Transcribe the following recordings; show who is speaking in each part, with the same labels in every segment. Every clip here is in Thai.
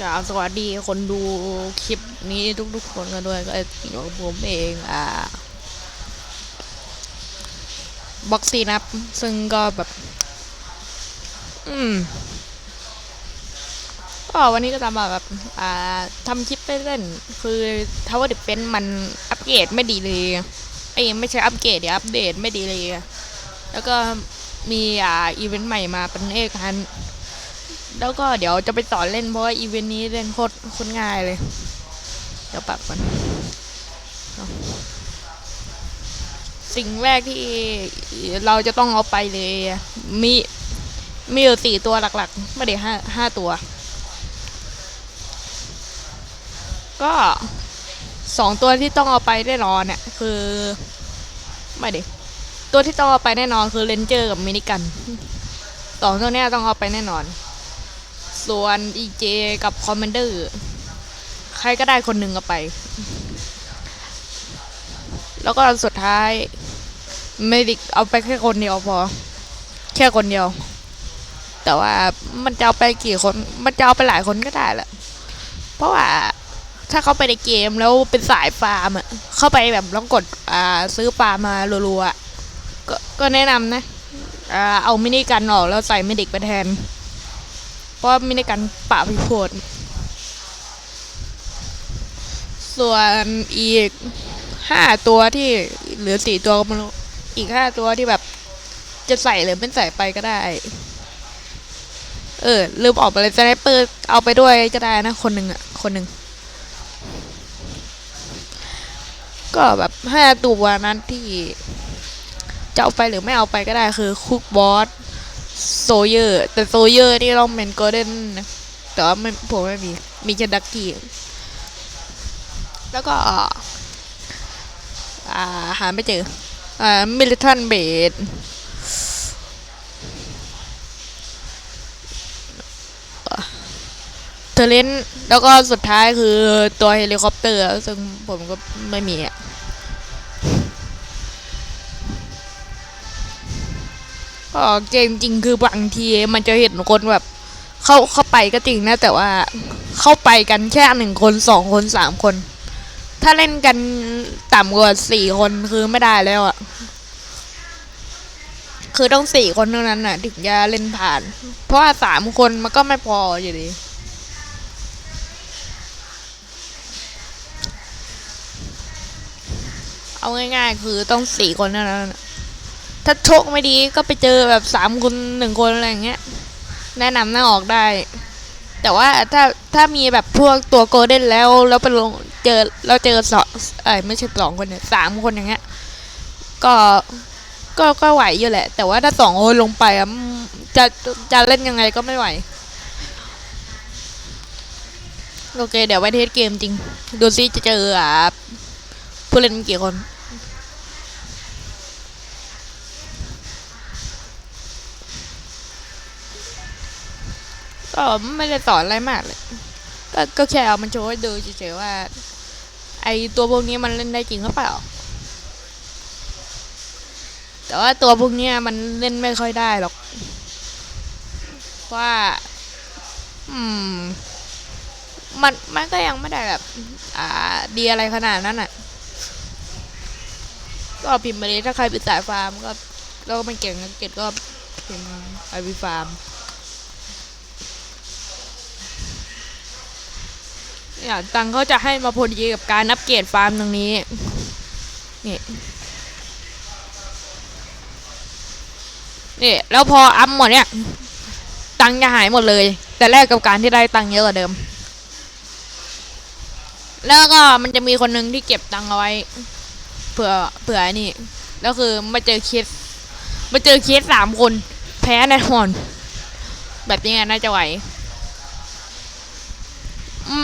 Speaker 1: กล่าวสวัสดีคนดูคลิปนี้ทุกๆคนกันด้วยก็อยู่กับผมเองอ่าบ็อกซี่นะครับ ซึ่งก็แบบ อืมก็วันนี้ก็ทำมาแบบอ่าทำคลิปไปเล่นคือทาวเวอร์ดิเป็นมันอัปเกรดไม่ดีเลยไอ้ไม่ใช่อัปเกรดเดี๋ยวอัปเดตไม่ดีเลย แล้วก็มีอ่าอีเวนต์ใหม่มาเป็นเอกฮัน แล้วก็เดี๋ยวจะไปสอนเล่นเพราะว่าอีเวนต์นี้เล่นโคตรโคตรง่ายเลย เดี๋ยวปรับกันเอาสิ่งแรกที่เราจะต้องเอาไปเลย มีมีอยู่สี่ตัวหลักๆ ไม่ได้ห้าห้าตัว ก็สองตัวที่ต้องเอาไปแน่นอนเนี่ยคือ ไม่ดิตัวที่ต้องเอาไปแน่นอนคือเลนเจอร์กับมินิกันสองตัวนี้ต้องเอาไปแน่นอน ส่วน EJ กับคอมมานเดอร์ใครก็ได้คนหนึ่งเอาไป แล้วก็สุดท้ายเมดิกเอาไปแค่คนเดียวพอ แค่คนเดียว แต่ว่ามันจะเอาไปกี่คน มันจะเอาไปหลายคนก็ได้แหละเพราะว่าถ้าเขาไปในเกมแล้วเป็นสายฟาร์มอะเข้าไปแบบแล้วกดอ่าซื้อฟาร์มมารัวๆก็ก็แนะนำนะอ่าเอามินิกันออกแล้วใส่เมดิกไปแทน เพราะมีในการปราพิพดส่วนอีกห้าตัวที่เหลือสี่ตัวก็ไม่รู้อีกห้าตัวที่แบบ จะใส่หรือไม่ใส่ไปก็ได้ เออลืมออกไปเลยสไนเปอร์เอาไปด้วยก็ได้นะ คนหนึ่งอะ คนหนึ่งก็แบบห้าตัวนั้นที่จะเอาไปหรือไม่เอาไปก็ได้คือคุกบอส โซเยอร์ แต่โซเยอร์นี่ต้องเป็นโกลเด้นนะแต่ว่าไม่ผมไม่มี มีแค่ดักกี้ แล้วก็อ่าหาไม่เจออ่ามิลิทันเบดเทเลนแล้วก็สุดท้ายคือตัวเฮลิคอปเตอร์ ซึ่งผมก็ไม่มีอะ ก็เกมจริงคือบางทีมันจะเห็นคนแบบ เข้าเข้าไปก็จริงนะ แต่ว่าเข้าไปกันแค่หนึ่งคนสองคนสามคน ถ้าเล่นกันต่ำกว่าสี่คนคือไม่ได้แล้วอะ่ะคือต้องสี่คนเท่านั้นน่ะ ถึงจะเล่นผ่าน เพราะว่าสามคนมันก็ไม่พออยู่ดีเอาง่ายๆ คือต้องสี่คนเท่านั้นน่ะ ถ้าโชคไม่ดีก็ไปเจอแบบสามคนหนึ่งคนอะไรอย่างเงี้ย แนะนำหน้าออกได้ แต่ว่าถ้าถ้ามีแบบพวกตัวโกลเด้นแล้วแล้วไปลงเจอเราเจอสองเอ้ยไม่ใช่สองคนเนี่ยสามคนอย่างเงี้ย ก็ก็ก็ไหวอยู่แหละ แต่ว่าถ้าสองคนลงไปอะจะจะเล่นยังไงก็ไม่ไหว โอเค เดี๋ยวไปเทสเกมจริง ดูซิจะเจออะผู้เล่นกี่คน ก็ไม่ได้สอนอะไรมากเลยก็ก็แค่เอามันโชว์ให้ดูเฉยๆว่า ไอตัวพวกนี้มันเล่นได้จริงหรือเปล่า แต่ว่าตัวพวกนี้มันเล่นไม่ค่อยได้หรอกเพราะว่า อืม มันมันก็ยังไม่ได้แบบ อ่า ดีอะไรขนาดนั้นอะ ก็พิมพ์ไปเลยถ้าใครเป็นสายฟาร์มก็แล้วก็ไม่เก่งก็เก็ตก็พิมพ์ไอวีฟาร์ม เนี่ยตังเขาจะให้มาพอดีกับการอัปเกรดฟาร์มตรงนี้นี่นี่แล้วพออัพหมดเนี่ย ตังจะหายหมดเลย แต่แรกกับการที่ได้ตังเยอะกว่าเดิม แล้วก็มันจะมีคนหนึ่งที่เก็บตังเอาไว้เผื่อเผื่อนี่แล้วคือมาเจอเคสมาเจอเคสสามคน แพ้แน่นอนแบบนี้น่าจะไหว อื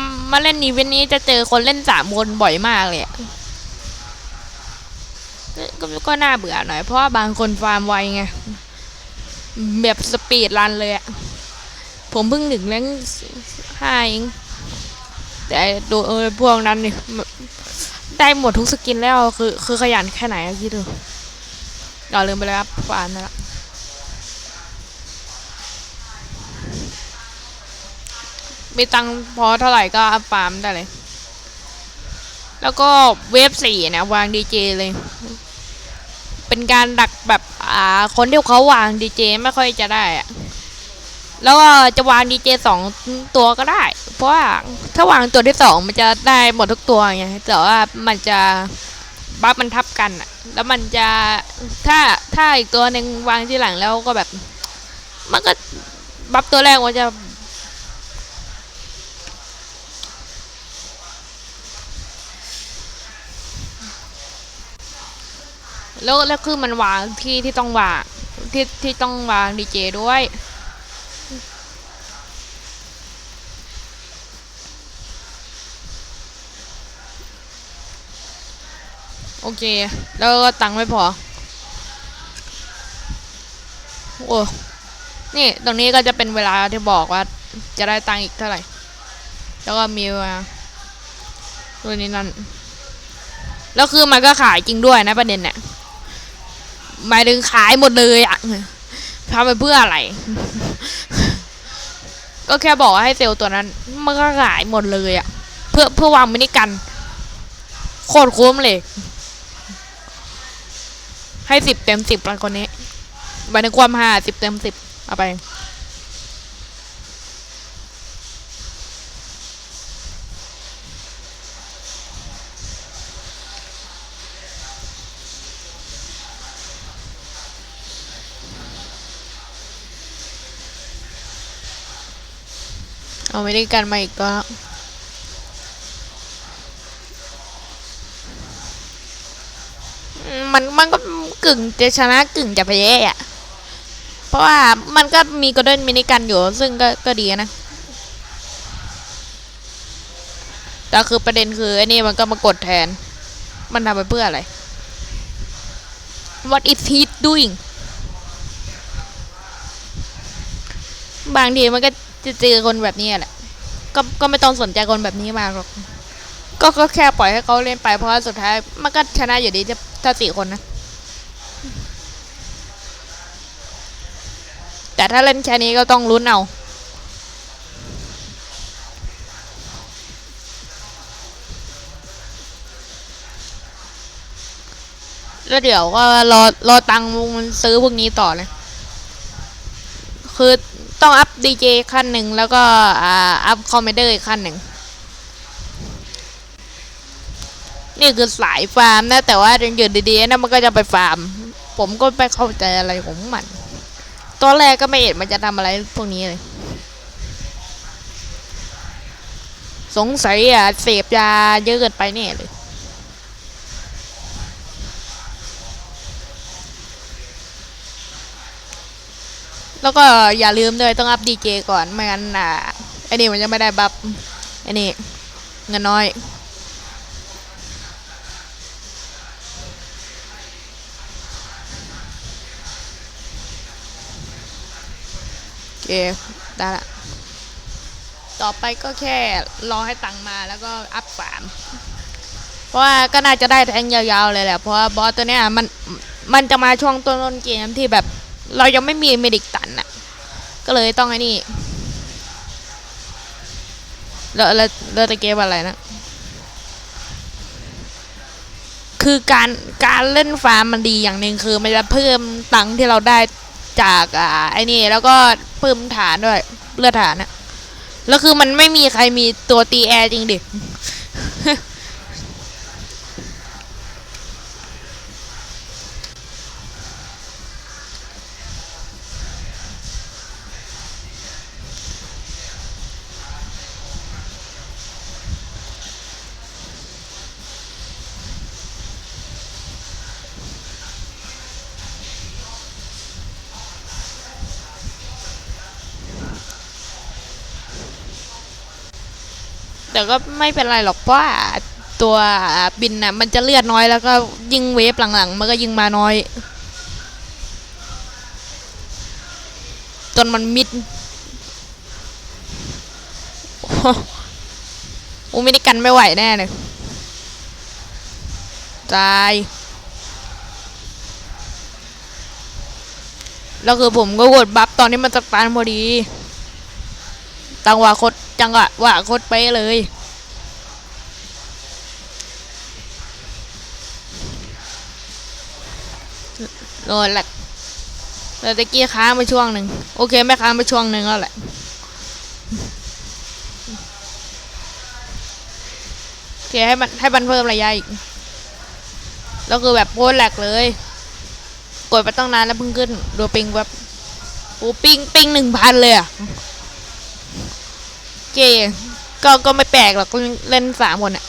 Speaker 1: มมาเล่นอีเวนนี้จะเจอคนเล่นสามคนบ่อยมากเลยอะก็ก็น่าเบื่อหน่อยเพราะว่าบางคนฟาร์มไวไง แบบสปีดรันเลยอะผมเพิ่งถึงแรงห้าเองแต่ดูเออพวกนั้นนี่ได้หมดทุกสกินแล้วคือคือขยันแค่ไหนคิดดูอย่าลืมไปเลยครับฟาร์มนะละ มีตังค์พอเท่าไหร่ก็อัพฟาร์มได้เลย แล้วก็เวฟสี่นะ วางดีเจเลย เป็นการดักแบบอ่าคนที่เขาวางดีเจไม่ค่อยจะได้อะแล้วก็จะวางดีเจสองตัวก็ได้ เพราะว่าถ้าวางตัวที่สองมันจะได้หมดทุกตัวไงแต่ว่ามันจะบัฟมันทับกันอะแล้วมันจะถ้าถ้าอีกตัวหนึ่งวางที่หลังแล้วก็แบบ มันก็บัฟตัวแรกมันจะ แล้วแล้วคือมันวางที่ที่ต้องวางที่ที่ต้องวางดีเจด้วยโอเค แล้วก็ตังค์ไม่พอ โอ้ นี่ ตรงนี้ก็จะเป็นเวลาที่บอกว่า จะได้ตังค์อีกเท่าไหร่ แล้วก็มีมาตัวนี้นั่น แล้วคือมันก็ขายจริงด้วยนะประเด็นเนี่ย หมายถึงขายหมดเลยอะทำไปเพื่ออะไร ก็แค่บอกให้เซลล์ตัวนั้น มันก็ขายหมดเลยอะเพื่อเพื่อวางมินิกัน โคตรคุ้มเลย ให้สิบเต็มสิบละคนนี้หมายถึงความหาสิบเต็มสิบเอาไป เอาไม่ได้กันมาอีกก็อืมมันมันก็กึ่งจะชนะกึ่งจะแพ้อะเพราะว่ามันก็มีกระเด้นมินิกันอยู่ ซึ่งก็ก็ดีนะ แต่คือประเด็นคือไอ้นี่มันก็มากดแทน มันทำไปเพื่ออะไร What is he doing บางทีมันก็ จะเจอคนแบบนี้แหละ ก็ก็ไม่ต้องสนใจคนแบบนี้มากหรอก ก็ก็แค่ปล่อยให้เขาเล่นไปเพราะว่าสุดท้ายมันก็ชนะอยู่ดีจะถ้าสี่คนนะ แต่ถ้าเล่นแค่นี้ก็ต้องลุ้นเอาแล้วเดี๋ยวก็รอรอตังค์มันซื้อพวกนี้ต่อเลยคือ ต้องอัพดีเจขั้นหนึ่งแล้วก็อ่าอัพคอมเมเดอร์อีกขั้นหนึ่งนี่คือสายฟาร์มนะ แต่ว่าอยู่ดีๆนะมันก็จะไปฟาร์ม ผมก็ไม่เข้าใจอะไรของมันตอนแรกก็ไม่เห็นมันจะทำอะไรพวกนี้เลย สงสัยอะเสพยาเยอะเกินไปแน่เลย แล้วก็อย่าลืมด้วยต้องอัพดีเจก่อนไม่งั้นอะไอ้นี่มันจะไม่ได้บัฟไอ้นี่เงินน้อยโอเคได้ละต่อไปก็แค่รอให้ตังมาแล้วก็อัพสามเพราะว่าก็น่าจะได้แทงยาวๆเลยแหละเพราะว่าบอสตัวเนี้ยมันมันจะมาช่วงต้นๆเกมที่แบบ เรายังไม่มีเมดิกตันอะก็เลยต้องไอ้นี่แล้วแล้วแล้วตะเกมอะไรนะ คือการการเล่นฟาร์มมันดีอย่างหนึ่งคือ มันจะเพิ่มตังค์ที่เราได้จากอ่าไอ้นี่ แล้วก็เพิ่มฐานด้วยเลือดฐานอะแล้วคือมันไม่มีใครมีตัวตีแอร์จริงดิ แต่ก็ไม่เป็นไรหรอกเพราะว่าตัวบินน่ะมันจะเลือดน้อยแล้วก็ยิงเวฟหลังๆ มันก็ยิงมาน้อย จนมันมิดอูไม่ได้กันไม่ไหวแน่เลยตายแล้วคือผมก็กดบัฟตอนนี้มันจะตานพอดี ตังวะโคตร จังหวะว่าโคตรเป๊ะเลย โดนแหละแต่ตะกี้ค้างไปช่วงหนึ่งโอเคไม่ค้างไปช่วงหนึ่งแล้วแหละโอเคให้มันให้มันเพิ่มระยะอีก แล้วคือแบบโคตรแหลกเลย กดไปตั้งนานแล้วเพิ่งขึ้นดูปิงแบบโอ้ปิงปิงหนึ่งพันเลยอะ เคก็ก็ไม่แปลกหรอกเล่นสามคนอะ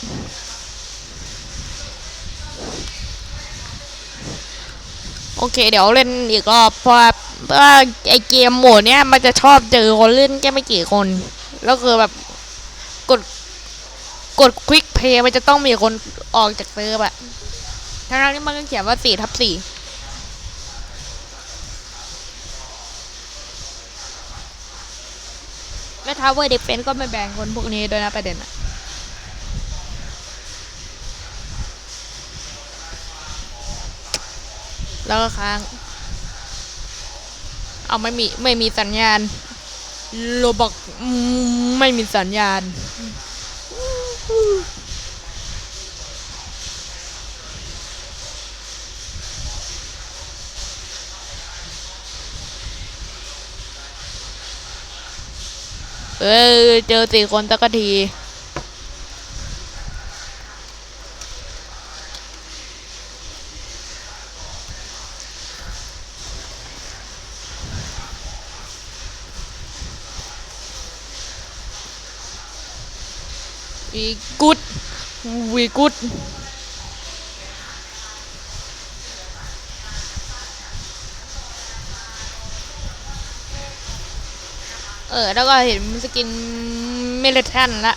Speaker 1: โอเค เดี๋ยวเล่นอีกรอบเพราะว่าเพราะว่าไอเกมโหมดเนี้ยมันจะชอบเจอคนเล่นแค่ไม่กี่คน แล้วคือแบบกดกดควิกเพย์มันจะต้องมีคนออกจากเซิร์ฟอะทั้งๆที่มันก็เขียนว่าสี่ทับสี่ แม่ทาวเวอร์ดิเฟนก็ไม่แบ่งคนพวกนี้ด้วยนะประเด็นอะแล้วก็ค้าง เอาไม่มี ไม่มีสัญญาณ โลบอกไม่มีสัญญาณ เออเจอสี่คนสักทีวีกุดวีกุด ออ แล้วก็เห็นสกินเมเลทันละ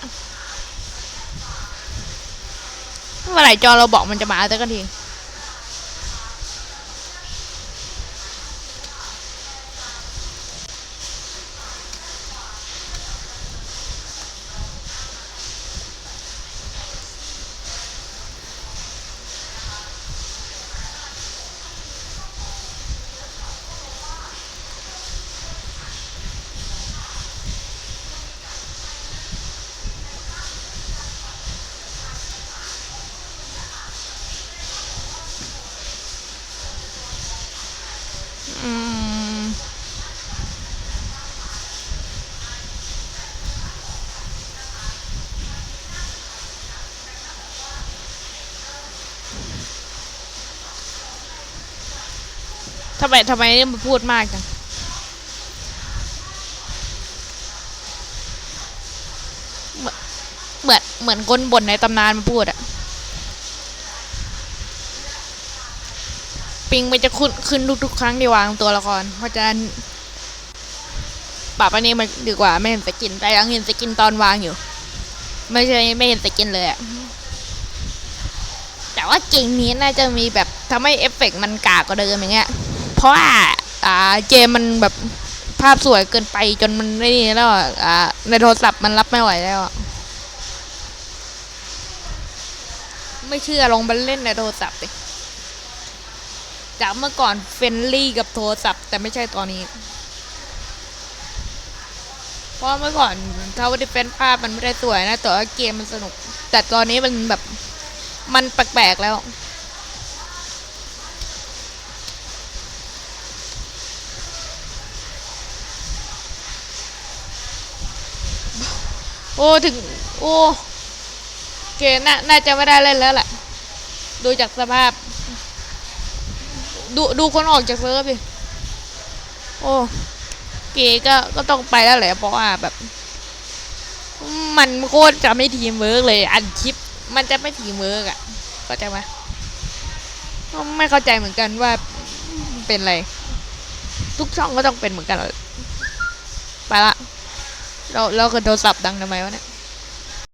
Speaker 1: เมื่อไหร่จอเราบอกมันจะมาสักที ทำไมทำไมเนี่ยมันพูดมากจังเหมือนเหมือนคนบ่นในตำนานมาพูดอะปิงมันจะขึ้นขึ้นทุกๆครั้งที่วางตัวละคร เพราะฉะนั้นปรับอันนี้มันดีกว่าไม่เห็นสกิน แต่ยังเห็นสกินตอนวางอยู่ ไม่ใช่ไม่เห็นสกินเลยอะแต่ว่าเก่งนี้น่าจะมีแบบทำให้เอฟเฟกต์มันกากกว่าเดิมอย่างเงี้ย เพราะว่าอ่าเกมมันแบบภาพสวยเกินไปจนมันไม่นี่แล้วอ่าในโทรศัพท์มันรับไม่ไหวแล้วอะไม่เชื่อลองไปเล่นในโทรศัพท์ดิจากเมื่อก่อนเฟนลี่กับโทรศัพท์ แต่ไม่ใช่ตอนนี้ เพราะเมื่อก่อนถ้าว่าดิเฟนภาพมันไม่ได้สวยนะแต่ว่าเกมมันสนุก แต่ตอนนี้มันแบบมันแปลกๆแล้ว โอ้ถึง โอ้เกน่าน่าจะไม่ได้เล่นแล้วแหละดูจากสภาพ ดูดูคนออกจากเซิร์ฟดิโอ้เกก็ก็ต้องไปแล้วแหละเพราะว่าแบบ มันโคตรจะไม่ทีมเวิร์กเลยอันคลิป มันจะไม่ทีมเวิร์กอะเข้าใจไหมไม่เข้าใจเหมือนกันว่าเป็นอะไร ทุกช่องก็ต้องเป็นเหมือนกันหรอไปละ เราเราเคยโทรศัพท์ดังทำไมวะเนี่ย